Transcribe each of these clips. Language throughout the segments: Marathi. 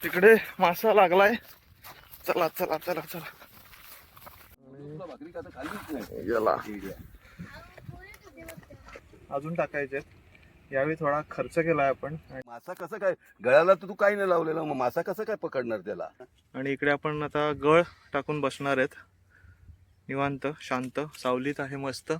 तिकडे मासा लागलाय. चला चला चला चला. गेला अजून टाकायचे यावेळी थोडा खर्च केलाय आपण. मासा कसं काय? गळ्याला तर तू काही नाही लावलेला. मग मासा कसं काय पकडणार त्याला? आणि इकडे आपण आता गळ टाकून बसणार आहेत. निवांत शांत सावलीत आहे मस्त.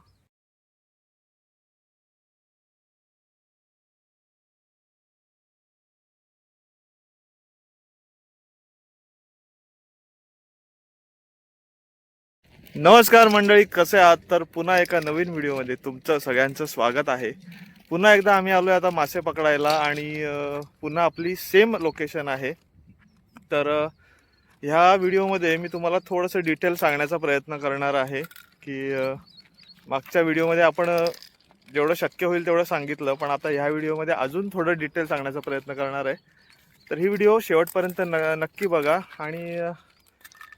नमस्कार मंडळी कसे आहात? तर पुन्हा एका नवीन व्हिडिओमध्ये तुमचं सगळ्यांचं स्वागत आहे. पुन्हा एकदा आम्ही आलो आहे आता मासे पकडायला आणि पुन्हा आपली सेम लोकेशन आहे. तर ह्या व्हिडिओमध्ये मी तुम्हाला थोडंसं डिटेल सांगण्याचा प्रयत्न करणार आहे की मागच्या व्हिडिओमध्ये आपण जेवढं शक्य होईल तेवढं सांगितलं पण आता ह्या व्हिडिओमध्ये अजून थोडं डिटेल सांगण्याचा प्रयत्न करणार आहे. तर ही व्हिडिओ शेवटपर्यंत न नक्की बघा आणि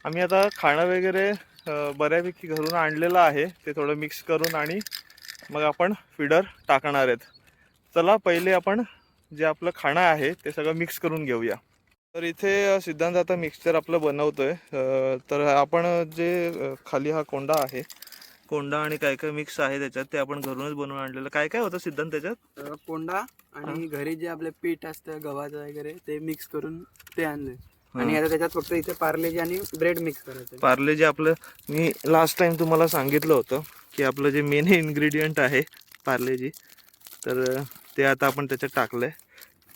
आम्ही आता खाणं वगैरे बऱ्यापैकी घरून आणलेलं आहे. ते थोडं मिक्स करून आणि मग आपण फिडर टाकणार आहेत. चला पहिले आपण जे आपलं खाणं आहे ते सगळं मिक्स करून घेऊया. तर इथे सिद्धांत आता मिक्सचर आपलं बनवतोय. तर आपण जे खाली हा कोंडा आहे कोंडा आणि काय काय मिक्स आहे त्याच्यात ते आपण घरूनच बनवून आणलेलं. काय काय होतं सिद्धांत त्याच्यात? कोंडा आणि घरी जे आपले पीठ असतं गव्हाचं वगैरे ते मिक्स करून ते आणले आणि आता त्याच्यात फक्त इथे पार्लेजी आणि ब्रेड मिक्स करायचं. पार्ले जे आपलं मी लास्ट टाइम तुम्हाला सांगितलं होतं की आपलं जे मेन इन्ग्रेडियंट आहे पार्लेजी तर ते आता आपण त्याच्यात टाकलंय.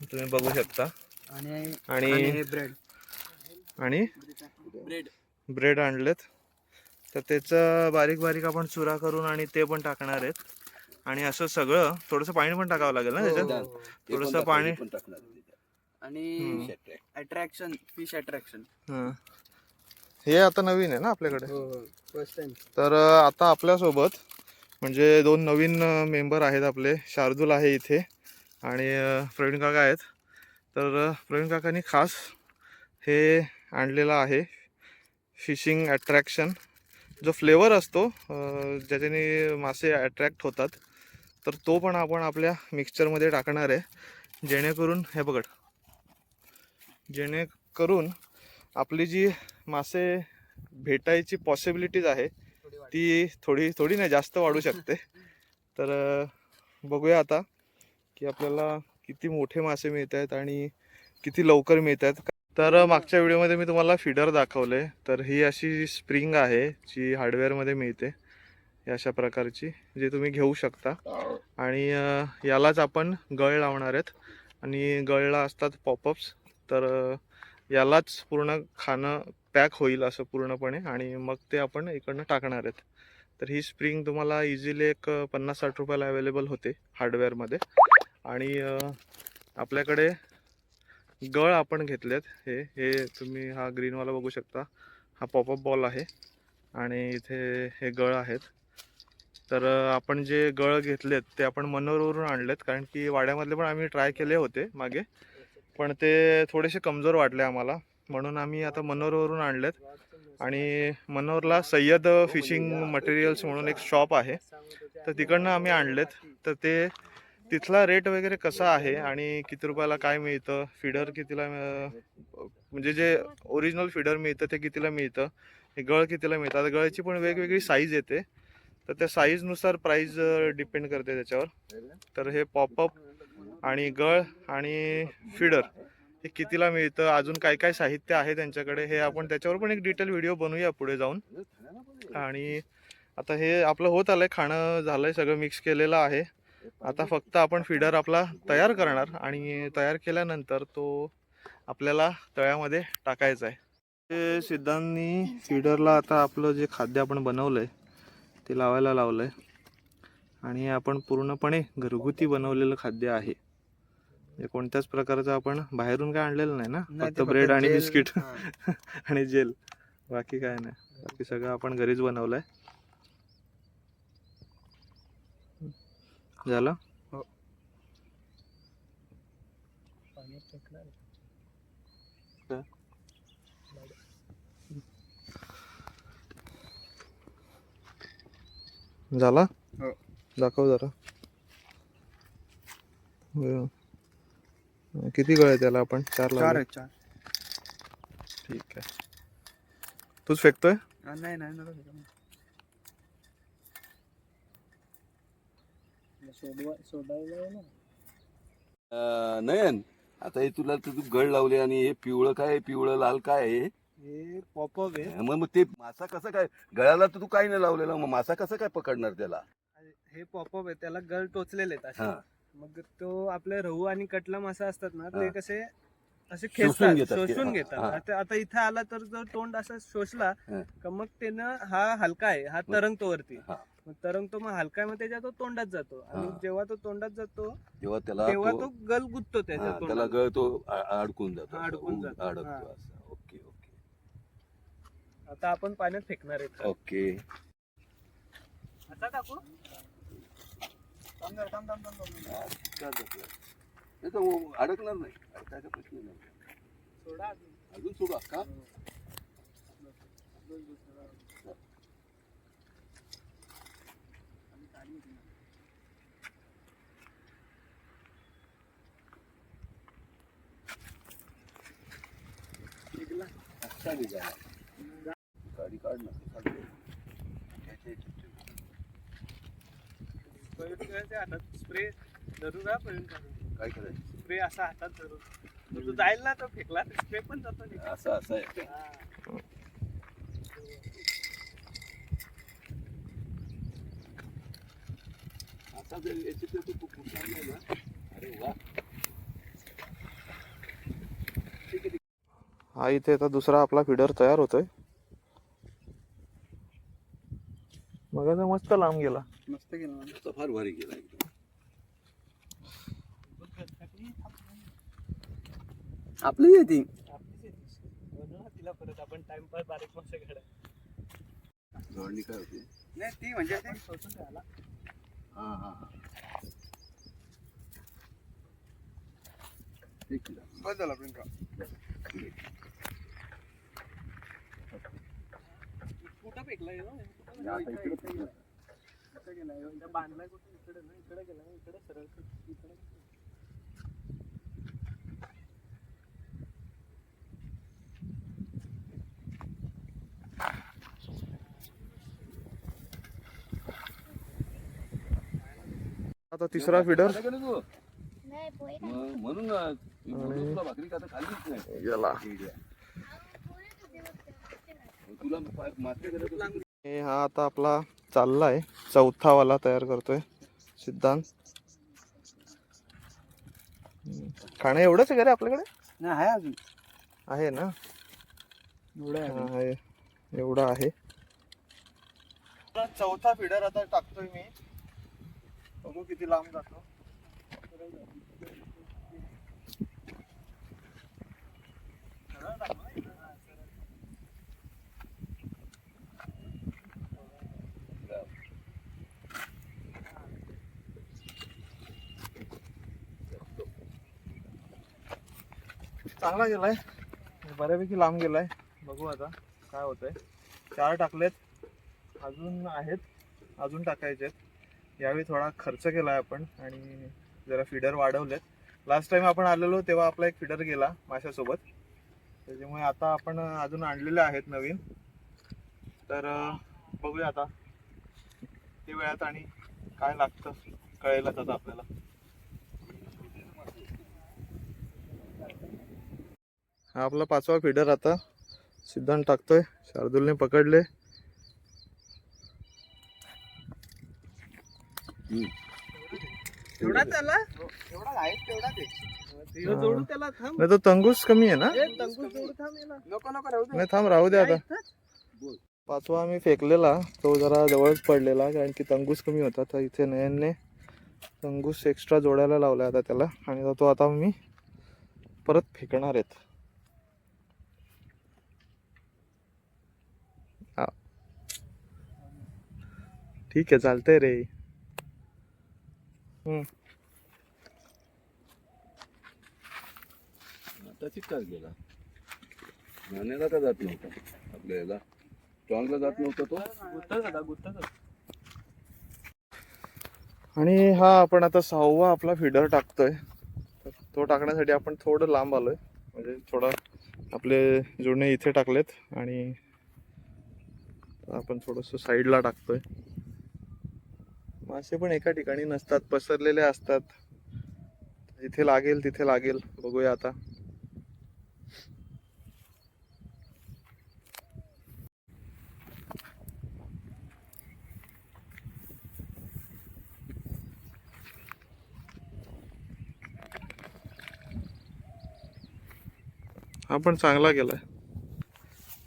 तुम्ही बघू शकता. आणि आणि- हे ब्रेड आणि? ब्रेड ब्रेड आणलेत. तर त्याचं बारीक बारीक आपण चुरा करून आणि ते पण टाकणार आहेत. आणि असं सगळं थोडंसं पाणी पण टाकावं लागेल ना त्याच्यात? ते पण थोडंसं पाणी- ते पण टाकणार त्याच्यात. आणि अट्रॅक्शन फिश अट्रॅक्शन हं. हे आता नवीन आहे ना आपल्याकडे? हो फर्स्ट टाइम तर अं, आता आपल्यासोबत म्हणजे दोन नवीन मेंबर आहेत आपले. शार्दूल आहे इथे आणि अं, प्रवीण काका आहेत. तर अं, प्रवीण काकांनी खास हे आणलेलं आहे. फिशिंग अट्रॅक्शन जो फ्लेवर असतो अं, ज्याच्याने मासे अट्रॅक्ट होतात तर तो पण आपण आपल्या मिक्सचरमध्ये टाकणार आहे. जेणेकरून हे बघड जेणेकरून आपली जी मासे भेटायची पॉसिबिलिटीज आहे ती थोडी थोडी नाही जास्त वाढू शकते. तर बघूया आता की आपल्याला किती मोठे मासे मिळत आहेत आणि किती लवकर मिळत आहेत. तर मागच्या व्हिडिओमध्ये मी तुम्हाला फिडर दाखवले. तर ही अशी स्प्रिंग आहे जी हार्डवेअरमध्ये मिळते. अशा प्रकारची जी तुम्ही घेऊ शकता. आणि यालाच आपण गळ लावणार आहेत. आणि गळला असतात पॉपअप्स तर यालाच पूर्ण खाणं पॅक होईल असं पूर्णपणे आणि मग ते आपण इकडनं टाकणार आहेत. तर ही स्प्रिंग तुम्हाला इझिली एक पन्नास साठ रुपयाला अवेलेबल होते हार्डवेअरमध्ये. आणि आपल्याकडे गळ आपण घेतलेत हे हे तुम्ही हा ग्रीनवाला बघू शकता. हा पॉपअप बॉल आहे आणि इथे हे गळ आहेत. तर आपण जे गळ घेतलेत ते आपण मनोरवरून आणलेत कारण की वाड्यामधले पण आम्ही ट्राय केले होते मागे. पण ते थोडेसे कमजोर वाटले आम्हाला. म्हणून आम्ही आता मनोरवरून आणलेत. आणि मनोरला सय्यद फिशिंग मटेरियल्स म्हणून एक शॉप आहे. तर तिकडनं आम्ही आणलेत. तर ते तिथला रेट वगैरे कसा आहे आणि किती रुपयाला काय मिळतं? फिडर कितीला म्हणजे जे ओरिजिनल फिडर मिळतं ते कितीला मिळतं? हे गळ कितीला मिळतं? आता गळची पण वेगवेगळी साईज येते. तर त्या साईजनुसार प्राईज डिपेंड करते त्याच्यावर. तर हे पॉपअप आणि गळ आणि फिडर हे कितीला मिळतं? अजून काय काय साहित्य आहे त्यांच्याकडे? हे आपण त्याच्यावर पण एक डिटेल व्हिडिओ बनवूया पुढे जाऊन. आणि आता हे आपलं होत आलंय खाणं झालंय सगळं मिक्स केलेलं आहे. आता फक्त आपण फिडर आपला तयार करणार आणि तयार केल्यानंतर तो आपल्याला तळ्यामध्ये टाकायचा आहे. ते सिद्धांनी फिडरला आता आपलं जे खाद्य आपण बनवलं आहे ते लावायला लावलं आहे आणि आपण पूर्णपणे घरगुती बनवलेलं खाद्य आहे. कोणत्याच प्रकारचं आपण बाहेरून काय आणलेलं नाही ना. फक्त ब्रेड आणि बिस्किट हा. आणि जेल. बाकी काय नाही. बाकी सगळं आपण घरीच बनवलंय. झालं? झाला? हो. दाखव जरा. हो. किती गळ आहे त्याला आपण? चार चार लावले आहेत चार. ठीक आहे. तूच फेकतोय? हा, नाही नाही नको. अं, नयन आता हे तुला तू गळ लावले आणि हे पिवळं काय आहे, पिवळं लाल काय आहे? हे पॉपअप आहे. मग मग ते मासा कसं काय? गळ्याला तर तू काही नाही लावलेलं मग मासा कसं काय पकडणार त्याला? हे पॉपअप आहे त्याला गळ टोचलेले आहेत असे. हा. मग तो आपले रहू आणि कटला मासा असतात ना ते. कसे असे खेचतात घेतात ते. शोषून हा, घेतात. आता आता इथे आला तर जर तोंड असा शोषला हा. का मग त्यानं हा हलका आहे हा तरंगतो वरती हा. मग तरंगतो मग हलका आहे मग त्याच्या तो तोंडात जातो आणि हा. जेव्हा तो तोंडात जातो तेव्हा त्याला तेव्हा तो तो गल गुंततो हा, त्याच्या त्याला तोंडात गळ तो आ- अडकून जातो अडकून जातो. हा. असं ओके ओके आता आपण पाण्यात फेकणार आहे ओके आता टाकू थांब जरा, थांब, थांब, थांब, थांब. हा, का जपलं? नाही तर अडकणार नाही अडकायचा प्रश्न नाही सोडा अजून. अजून सोडा का अच्छा निघाला गाडी काढ ना काढ. याच्या याच्यात ठेव. करायचे हातात स्प्रे धरून करून काय करायचं स्प्रे असा हातात धरून तू जाईल ना तो फेकला स्प्रे पण जातो. असं असं आहे का? हा. आता जर याच्यात तू खूप ना अरे वा हा इथे आता दुसरा आपला फिडर तयार होतोय मग आता मस्त लांब गेला. मस्त. आता फार भारी गेला एकदम. आपली आहे ती. तिला परत आपण टाइमपास बारीक मस्त खेळा जोडणी काय होती? नाही ती म्हणजे ते द्यायला हा हा हा. ठीक आहे बस झाला प्रियंका. कुठं फेकला ह्यो? कुठं आता इकडे बांधलाय कुठे? इकडे ना इकडे गेला इकडे सरळ इकडे आता तिसरा फिडर म्हणून भाकरी का आता खाल्लीच नाही गेला ठीक आहे. मग तुला पा- मासे करत होते. हे हा आता आपला चाललाय. चौथा वाला तयार करतोय. सिद्धांत. खाणं एवढंच आहे का रे आपल्याकडे? नाही आहे अजून. आहे ना? एवढं आहे. हा, आहे. एवढा आहे. चौथा फिडर आता टाकतोय मी. बघू किती लांब जातो. चांगला गेलाय. बऱ्यापैकी लांब गेलाय. बघू आता काय होतंय. चार टाकलेत. अजून आहेत. अजून टाकायचे आहेत यावेळी थोडा खर्च केलाय आपण आणि जरा फिडर वाढवलेत. लास्ट टाइम आपण आलेलो तेव्हा आपला एक फिडर गेला माशासोबत. त्याच्यामुळे आता आपण अजून आणलेले आहेत नवीन. तर बघूया आता. ते वेळात आणि काय लागतं कळेलच आता आपल्याला. हा आपला पाचवा फिडर आता. सिद्धांत टाकतोय. शार्दूलने पकडले. तेवढा त्याला? एवढा आहे तेवढा ते ह्यो. जोडू त्याला थांब. नाही तो तंगूस कमी आहे ना? ए, तंगूस जोडू थांब याला. नको नको राहू दे. नाही थांब राहू दे आता. पाचवा आम्ही फेकलेला. तो जरा जवळच पडलेला कारण की तंगूस कमी होता. तर इथे नयनने तंगूस एक्स्ट्रा जोडायला लावला आता त्याला. आणि तो आता मी परत फेकणार आहेत. ठीक आहे चालतंय रे. हम्म. आता गेला. नाण्याला का जात नव्हता. आपल्या याला. स्ट्रॉंगला जात नव्हता तो. आणि हा आपण आता सहावा आपला फिडर टाकतोय. तर तो टाकण्यासाठी आपण थोडं लांब आलोय. म्हणजे थोडा आपले जुडणे इथे टाकलेत आणि आपण थोडंसं साईडला टाकतोय. मासे पण एका ठिकाणी नसतात पसरलेले असतात. जिथे लागेल तिथे लागेल. बघूया आता. हा पण चांगला गेलाय.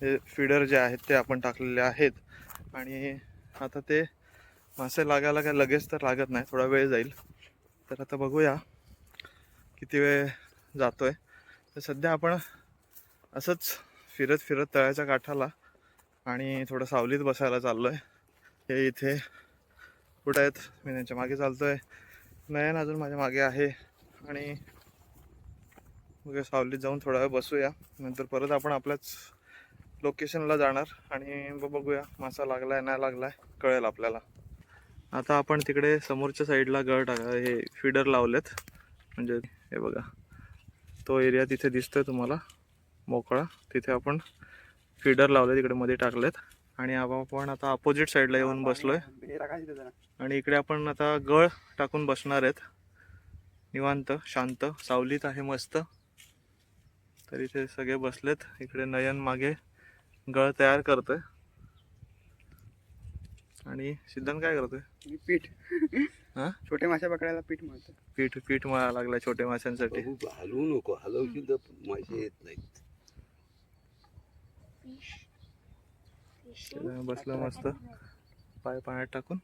हे फिडर जे आहेत ते आपण टाकलेले आहेत. आणि आता ते मासे लागायला काय लगेच तर लागत नाही थोडा वेळ जाईल. तर आता बघूया किती वेळ जातोय. तर सध्या आपण असंच फिरत फिरत तळ्याच्या काठाला आणि थोडं सावलीत बसायला चाललोय. हे इथे कुठं आहेत? मी त्यांच्या मागे चालतोय. नयन अजून माझ्या मागे आहे आणि सावलीत जाऊन थोडा वेळ बसूया. नंतर परत आपण आपल्याच लोकेशनला जाणार आणि बघूया मासा लागलाय नाही लागलाय कळेल आपल्याला. आता आपण तिकडे समोरच्या साईडला गळ टाका हे फिडर लावलेत. म्हणजे हे बघा. तो एरिया तिथे दिसतोय तुम्हाला. मोकळा. तिथे आपण फिडर लावले तिकडे मध्ये टाकलेत. आणि आपण आता अपोजिट साईडला येऊन बसलोय. आणि इकडे आपण आता गळ टाकून बसणार आहेत. निवांत शांत सावलीत आहे मस्त. तर इथे सगळे बसलेत. इकडे नयन मागे गळ तयार करतोय. आणि सिद्धांत काय करतोय? पीठ. हा? छोटे मासे पकडायला पीठ म्हणतो पीठ पीठ मळा लागलाय छोट्या माशांसाठी. हलवू नको हलवशील तर मासे येत नाहीत. त्याच्यामुळे बसलं मस्त. पाय पाण्यात टाकून.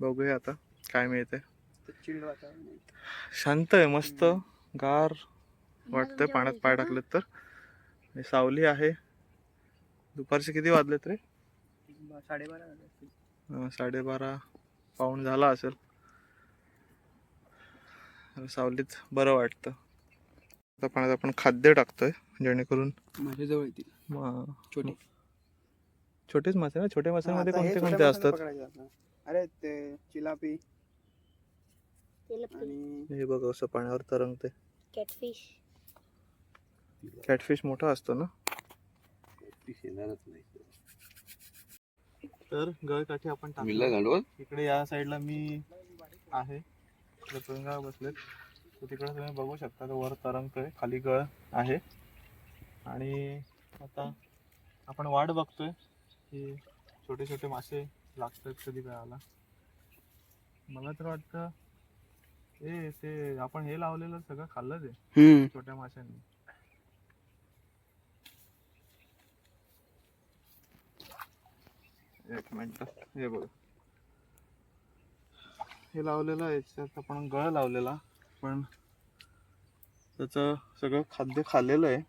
बघूया आता काय मिळते ते चिल्ड वातावरण आहे. शांत आहे मस्त. गार वाटतंय पाण्यात पाय टाकलेत तर. आणि सावली आहे. दुपारचे किती वाजलेत रे? साडेबारा झाले असतील. अं, साडेबारा पाऊण झाला असेल. तर सावलीत बरं वाटतं. आता पाण्यात आपण खाद्य टाकतोय जेणेकरून माझ्या जवळ येतील. म- छोटी. छोटेच मासे ना? छोट्या माशांमध्ये आता हे कोणते छोट्या कोणते माशांना असतात? पकडायचे आपल्याला. अरे ते चिलापी. आणि हे बघ असं पाण्यावर तरंगते कॅटफिश. कॅटफिश मोठा असतो ना? ती येणारच नाही. तर गळकाठी आपण टाकतो गांडवल इकडे या साईडला मी आहे. तुरंगा बसलेत. तर तिकडे तुम्ही बघू शकता वर तरंगतोय खाली गळ आहे. आणि आता आपण वाट बघतोय की छोटे छोटे मासे लागतात कधी वेळाला मला तर वाटतं ए ते आपण हे लावलेलं सगळं खाल्लं ते छोट्या माशांनी. एक मिनिट. हे बघ. हे लावलेलं आहे याच्यात आपण गळ लावलेला पण त्याचं सगळं खाद्य खाल्लेलं आहे.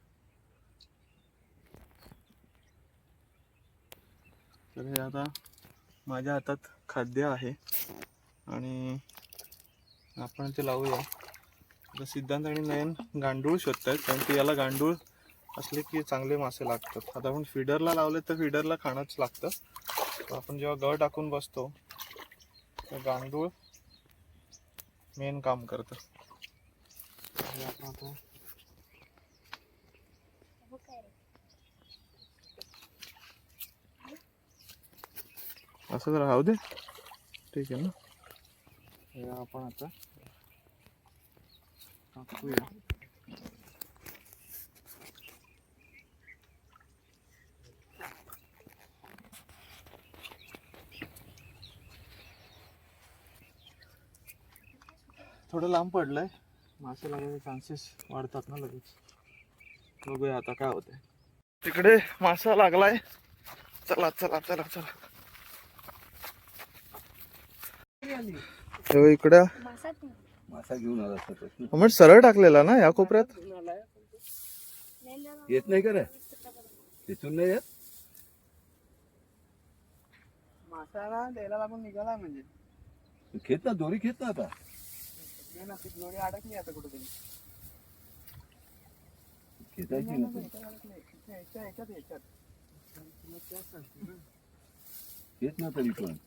तर हे आता माझ्या हातात खाद्य आहे. आणि आपण ते लावूया. आता सिद्धांत आणि नयन गांडूळ शोधत आहेत कारण की याला गांडूळ असले की चांगले मासे लागतात. आता आपण फिडरला लावले तर फिडरला खाणंच लागतं. आपण जेव्हा गळ टाकून बसतो तर गांडूळ मेन काम करतं. आपण आता असं राहू दे. ठीक आहे ना? आपण आता टाकूया. थोडं लांब पडलंय. मासे लागायचे चान्सेस वाढतात ना लगेच. बघूया आता काय होतंय. तिकडे मासा लागलाय. चला चला चला चला. हे इकडे. मासात मासा घेऊन आला मग सरळ टाकलेला ना या कोपऱ्यात? येत नाही का रे? तिथून नाही येत? मासाला द्यायला लागून निघाला म्हणजे. खेच ना दोरी खेच ना आता. हे ना ती दोरी अडकली आता कुठेतरी खेचायची ना तू. ह्याच्यात ह्याच्यात ह्याच्यात खेच ना तरी पण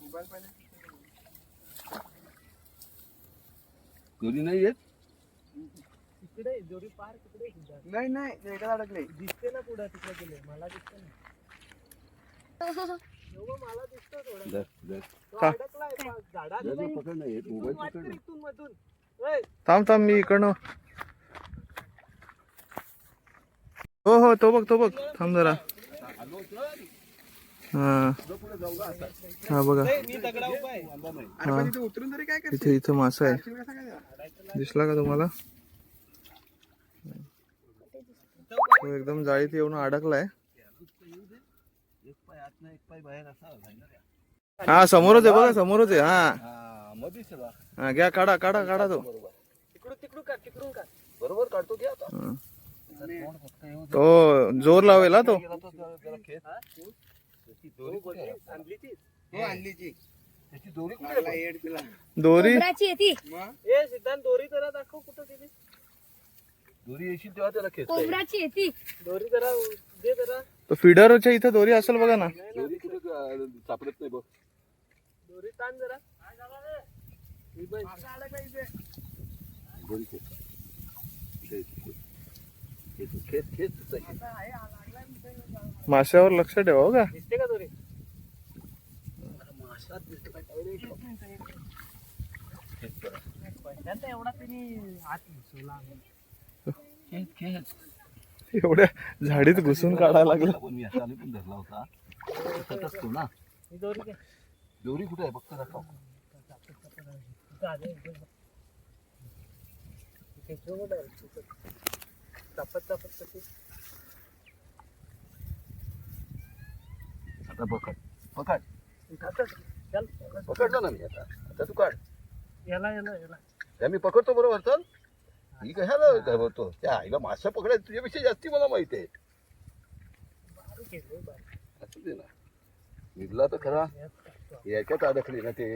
मोबाईल पहिले दोरी नाही येत नाही नाही ते एकाच अडकले धर, धर. का? धर ना, पकड ना, हे मोबाईल पकड ना. थांब थांब मी इकडनं. हो हो तो बघ तो बघ. थांब जरा. हा. हा बघा. अरे पण तिथे उतरून तरी काय करशील? इथे इथे मासा आहे? दिसला का तुम्हाला? तो एकदम जाळीत येऊन अडकलाय. हा समोरच आहे बघा समोरच आहे हा हा, मधीच आहे बा. हा घ्या काढा काढा काढा तो बरोबर काढतो की आता हा. तो जोर लावेल हा तो गेला तो जरा- जरा खेच. त्याची दोरी कुठे आहे? हो आणली जी त्याची दोरी कुठे आहे? येड तिला दोरी कोबराची आहे ती मग दोरी येशील तेव्हा त्याला खेच कोबराची आहे ती तो फिडरच्या इथे दोरी असेल बघा ना. दोरी कुठे सापडत नाही बघ. दोरी खेच. खेच माश्यावर लक्ष ठेवा हो का? खेच करा. खेच, खेच. एवढ्या झाडीत घुसून काढायला लागलं पण मी पण धरला होता. तसंच असतो ना. दोरी कुठे आहे? दाखव. आता पकड. पकड. पकडलं ना मी आता. आता तू काढ. त्या मी पकडतो बरोबर चल. मी कशाला काय बोलतो? त्या आईला मासा पकडायला तुझ्यापेक्षा जास्ती मला माहिती आहे. असू दे ना. निघला तर खरा. याच्यात अडकली ना ते.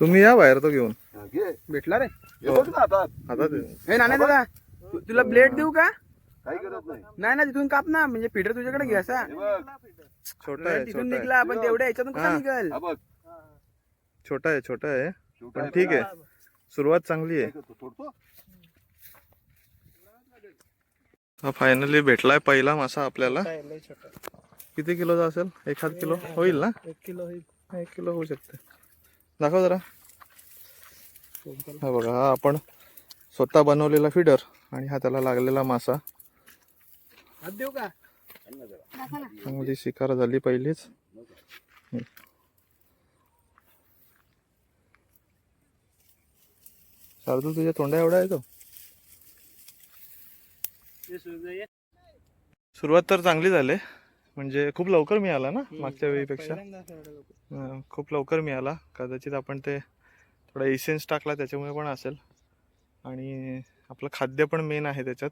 तुम्ही या बाहेर तो घेऊन. हा, घे. भेटला रे. हे बघ ना आता. आता ते. हे नाना दादा तु- तुला ब्लेड देऊ का? काही गरज नाही. नाही ना तिथून काप ना. म्हणजे फिडर तुझ्याकडे घे असा. हे बघ. छोटा आहे तिथून छोटा आहे. निघला पण तेवढ्या याच्यातून कसा हा. निघल? हा बघ. छोटा आहे छोटा आहे. पण ठीक आहे. सुरुवात चांगली आहे. हा फायनली भेटलाय पहिला मासा आपल्याला. किती किलोचा असेल? एखाद किलो होईल ना? एक किलो होईल. एक किलो होऊ शकते. दाखव जरा. हा बघा हा आपण स्वतः बनवलेला फिडर आणि हा त्याला लागलेला मासा. देऊ का? चांगली शिकार झाली पहिलीच. शार्दूल तुझ्या तोंडा एवढा आहे तो. सुरुवात तर चांगली झाली. म्हणजे खूप लवकर मिळाला ना मागच्या वेळीपेक्षा? खूप लवकर मिळाला. कदाचित आपण ते थोडा इसेन्स टाकला त्याच्यामुळे पण असेल. आणि आपलं खाद्य पण मेन आहे त्याच्यात.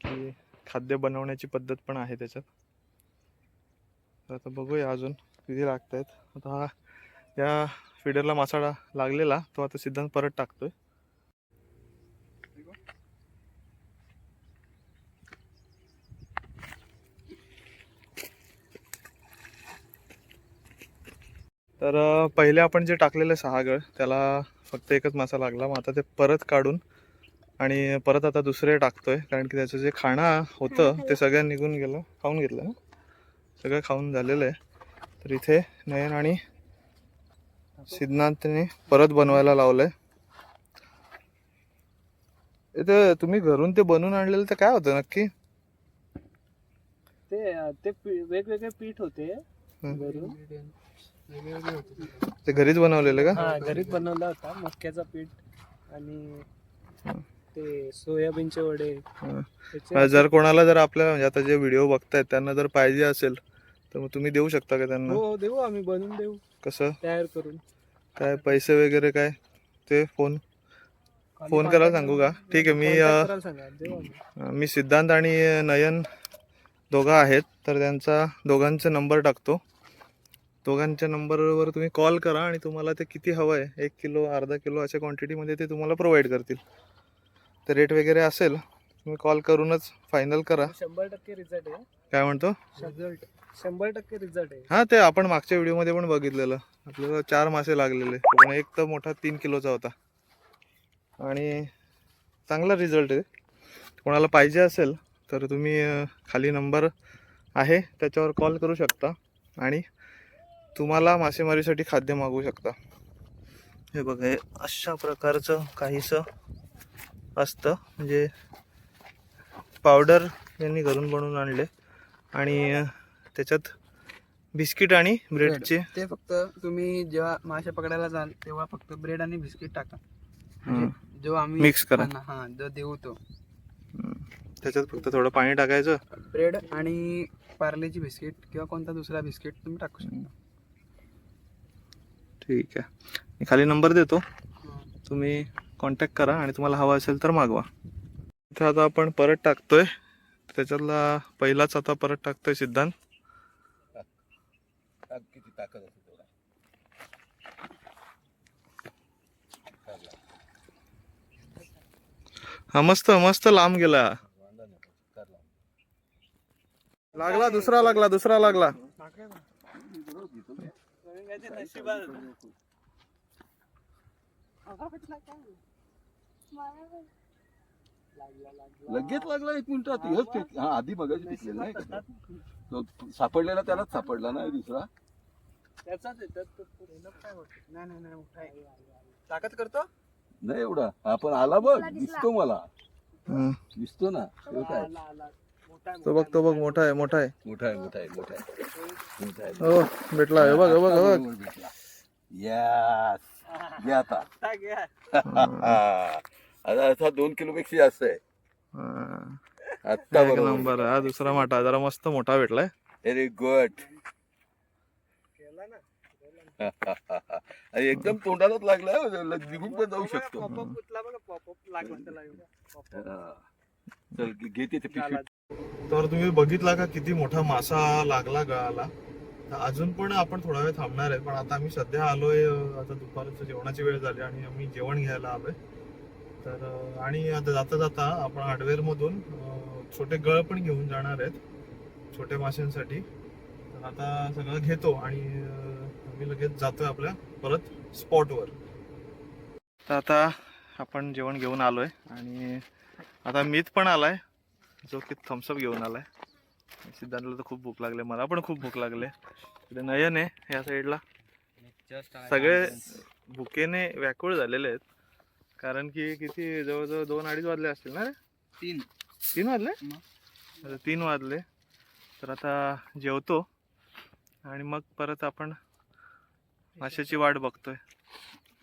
की खाद्य बनवण्याची पद्धत पण आहे त्याच्यात. तर आता बघूया अजून किती लागत आहेत आता या फिडरला मासा लागलेला तो आता सिद्धांत परत टाकतोय. तर पहिले आपण जे टाकलेलं सहा गळ त्याला फक्त एकच मासा लागला. मग आता ते परत काढून आणि परत आता दुसरे टाकतोय कारण की त्याचं जे खाणं होतं ते सगळं निघून गेलं खाऊन घेतलं ना? सगळं खाऊन झालेलं आहे. तर इथे नयन आणि सिद्धांतने परत बनवायला लावलंय. इथे तुम्ही घरून ते बनवून आणलेलं ते काय होतं नक्की? ते ते पी- वेगवेगळे पीठ होते हं. घरून. ते घरीच बनवलेलं का? हा घरीच बनवला होता मक्याचा पीठ आणि ते सोयाबीनचे वडे. हं. त्याचे जर कोणाला जर आपल्या म्हणजे आता जे व्हिडिओ बघतायत त्यांना जर पाहिजे असेल तर मग तुम्ही देऊ शकता का त्यांना? हो देऊ आम्ही बनवून देऊ. कसं? तयार करून. काय पैसे वगैरे काय? ते फोन फोन करायला सांगू का? ठीक आहे मी आम्ही मी सिद्धांत आणि नयन दोघं आहेत तर त्यांचा दोघांचे नंबर टाकतो. दोघांच्या नंबरवर तुम्ही कॉल करा आणि तुम्हाला ते किती हवं आहे एक किलो अर्धा किलो अशा क्वांटिटीमध्ये ते तुम्हाला प्रोव्हाइड करतील. तर रेट वगैरे असेल तुम्ही कॉल करूनच फायनल करा. शंभर टक्के रिझल्ट आहे. काय म्हणतो? रिझल्ट शंभर टक्के रिझल्ट आहे. हा ते आपण मागच्या व्हिडिओमध्ये पण बघितलेलं. आपल्याला चार मासे लागलेले. पण एक तर मोठा तीन किलोचा होता. आणि चांगला रिझल्ट आहे. कोणाला पाहिजे असेल तर तुम्ही खाली नंबर आहे. त्याच्यावर कॉल करू शकता. आणि तुम्हाला मासेमारीसाठी खाद्य मागवू शकता. हे बघा हे अशा प्रकारचं काहीसं असतं. म्हणजे पावडर यांनी घरून बनवून आणले. आणि त्याच्यात बिस्किट आणि ब्रेडचे ते फक्त तुम्ही जेव्हा मासे पकडायला जाल तेव्हा फक्त ब्रेड आणि बिस्किट टाका. म्हणजे जो आम्ही मिक्स करा. हा हा, जो देऊ तो. त्याच्यात फक्त थोडं पाणी टाकायचं. ब्रेड आणि पार्लेची बिस्किट किंवा कोणता दुसरा बिस्किट तुम्ही टाकू शकता. ठीक आहे. मी खाली नंबर देतो. तुम्ही कॉन्टॅक्ट करा आणि तुम्हाला हवा असेल तर मागवा. इथे आता आपण परत टाकतोय. त्याच्यातला पहिलाच आता परत टाकतोय सिद्धांत. ताकद असते तेवढा हा मस्त मस्त लांब गेला. लागला दुसरा लागला दुसरा लागला. लगेच लागला एक मिनिटात हा आधी बघायची सापडलेला त्यालाच सापडला ना दुसरा? त्याचाच काय. नाही नाही नाही मोठा आहे. ताकद करतो? नाही एवढा. हा पण आला बघ दिसतो मला. हम्म. दिसतो ना. तो काय? आला आला. मोठा आहे, तो बघ तो बघ मोठा आहे मोठा आहे. मोठा आहे मोठा आहे मोठा आहे. मोठा आहे हो भेटला हे बघ हे बघ. हे बघ बरोबर भेटला. आता. मोठा घ्या. आता असा दोन किलो पेक्षा जास्त आहे. हा. आत्ता एक बरोबर नंबर हा दुसरा माटा जरा मस्त मोठा भेटलाय. व्हेरी गुड एकदम तोंडालाच लागलाय हो, ल- निघून पण जाऊ शकतो लागला. हा. चल. तर तुम्ही बघितला का किती मोठा मासा लागला गळाला तर अजून पण आपण थोडा वेळ थांबणार आहे पण आता आम्ही सध्या आलोय आता दुपारचं जेवणाची वेळ झाली आणि आम्ही जेवण घ्यायला आलोय तर आणि आता जाता जाता आपण हार्डवेअर मधून छोटे गळ पण घेऊन जाणार आहेत छोट्या माशांसाठी तर आता सगळं घेतो आणि आम्ही लगेच जातोय आपल्या परत स्पॉटवर. तर आता आपण जेवण घेऊन आलोय आणि आता मीत पण आलाय जो की थम्सअप घेऊन आलाय. सिद्धांतला तर खूप भूक लागले मला पण खूप भूक लागले. इकडे नयन आहे या साईडला. सगळे भुकेने व्याकुळ झालेले आहेत. कारण की किती जवळजवळ दोन अडीच वाजले असतील ना रे? तीन. तीन वाजले. आता तीन वाजले. तर आता जेवतो आणि मग परत आपण माशाची वाट बघतोय.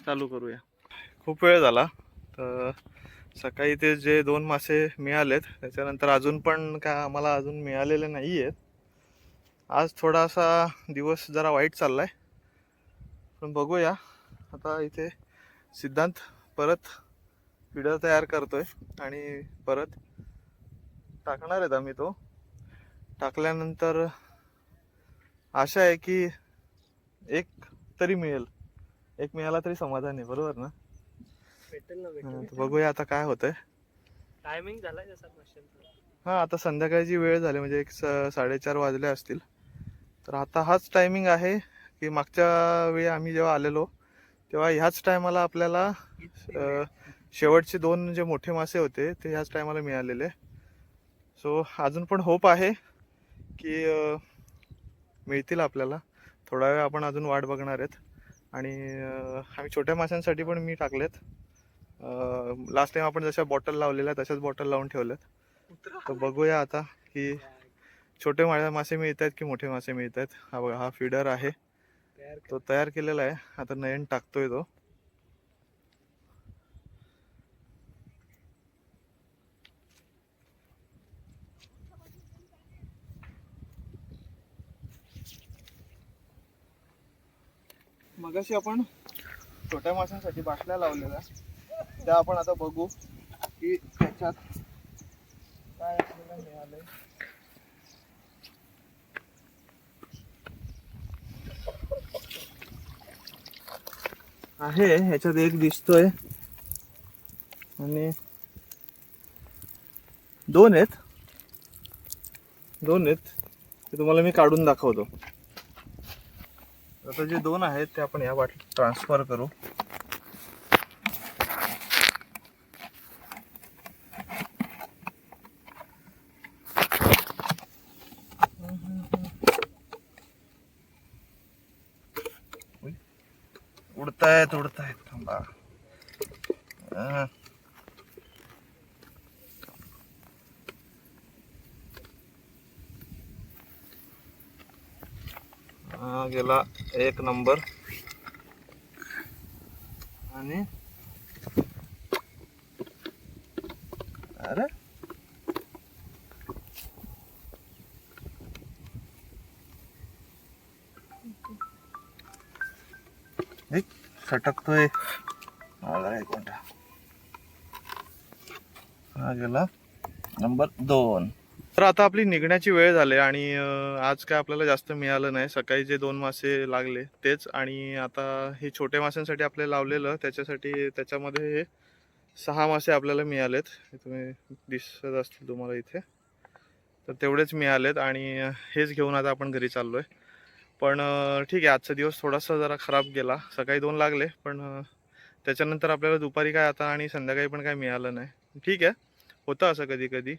चालू करूया. खूप वेळ झाला तर सकाळी ते जे दोन मासे मिळालेत त्याच्यानंतर अजून पण काय आम्हाला अजून मिळालेले नाही आहेत आज थोडासा दिवस जरा वाईट चाललाय. पण बघूया. आता इथे सिद्धांत परत पिढं तयार करतोय आणि परत टाकणार आहेत आम्ही तो. टाकल्यानंतर आशा आहे की एक तरी मिळेल. एक मिळाला तरी समाधान आहे बरोबर ना? भेटेल ना हा, भेटेल तर बघूया आता काय होतंय. टायमिंग झालाय जसा क्वेश्चन हा आता संध्याकाळची वेळ झाली म्हणजे एक स- साडेचार वाजले असतील. तर आता हाच टायमिंग आहे की मागच्या वेळी आम्ही जेव्हा आलेलो तेव्हा ह्याच टायमाला आपल्याला अ, शेवटचे दोन जे मोठे मासे होते ते ह्याच टायमाला मिळालेले. सो अजून पण होप आहे की अ, मिळतील आपल्याला. थोडा वेळ आपण अजून वाट बघणार आहेत. आणि आम्ही छोट्या माशांसाठी पण मी टाकलेत. लास्ट टाइम आपण जशा बॉटल लावलेल्या तशाच बॉटल लावून ठेवल्यात. तर बघूया आता की छोटे मासे मिळत आहेत की मोठे मासे मिळत आहेत हा बघा हा फिडर आहे. तो तयार केलेला आहे. आता नयन टाकतोय तो. मगाशी आपण छोट्या माशांसाठी बाटल्या लावलेल्या. त्या आपण आता बघू की त्याच्यात काय आपल्याला मिळालंय. आहे ह्याच्यात एक दिसतोय. आणि दोन आहेत. दोन आहेत. ते तुम्हाला मी काढून दाखवतो. आता जे दोन आहेत ते आपण या बाटलीत ट्रान्सफर करू. उडतायत उडतायत थांबा हा. हा गेला एक नंबर. आणि अरे. एक सटकतोय. आला एक हा गेला. नंबर दोन. तर आता आपली निघण्याची वेळ झाली आणि आज काय आपल्याला जास्त मिळालं नाही. सकाळी जे दोन मासे लागले तेच आणि आता हे छोट्या माशांसाठी आपल्याला लावलेलं त्याच्यासाठी त्याच्यामध्ये हे सहा मासे आपल्याला मिळालेत. तुम्ही दिसत असतील तुम्हाला इथे. तर तेवढेच मिळालेत आणि हेच घेऊन आता आपण घरी चाललो आहे पण ठीक आहे आजचा दिवस थोडासा जरा खराब गेला. सकाळी दोन लागले पण त्याच्यानंतर आपल्याला दुपारी काय आता आणि संध्याकाळी पण काय मिळालं नाही. ठीक आहे होतं असं कधी कधी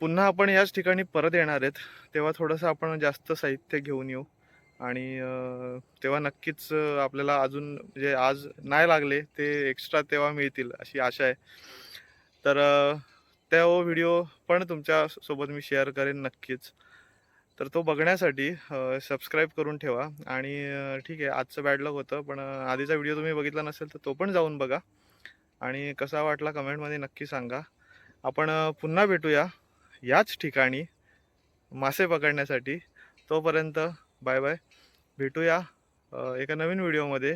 पुन्हा आपण याच ठिकाणी परत येणार आहेत. तेव्हा थोडंसं आपण जास्त साहित्य घेऊन येऊ. आणि तेव्हा नक्कीच आपल्याला अजून जे आज नाही लागले ते एक्स्ट्रा तेव्हा मिळतील अशी आशा आहे. तर त्या व्हिडिओ पण तुमच्यासोबत मी शेअर करेन नक्कीच. तर तो बघण्यासाठी सबस्क्राईब करून ठेवा. आणि ठीक आहे आजचं बॅडलग होतं पण आधीचा व्हिडिओ तुम्ही बघितला नसेल तर तो पण जाऊन बघा. आणि कसा वाटला कमेंटमध्ये नक्की सांगा. आपण पुन्हा भेटूया. याच ठिकाणी मासे पकडण्यासाठी तोपर्यंत बाय बाय. भेटूया एका नवीन व्हिडिओमध्ये.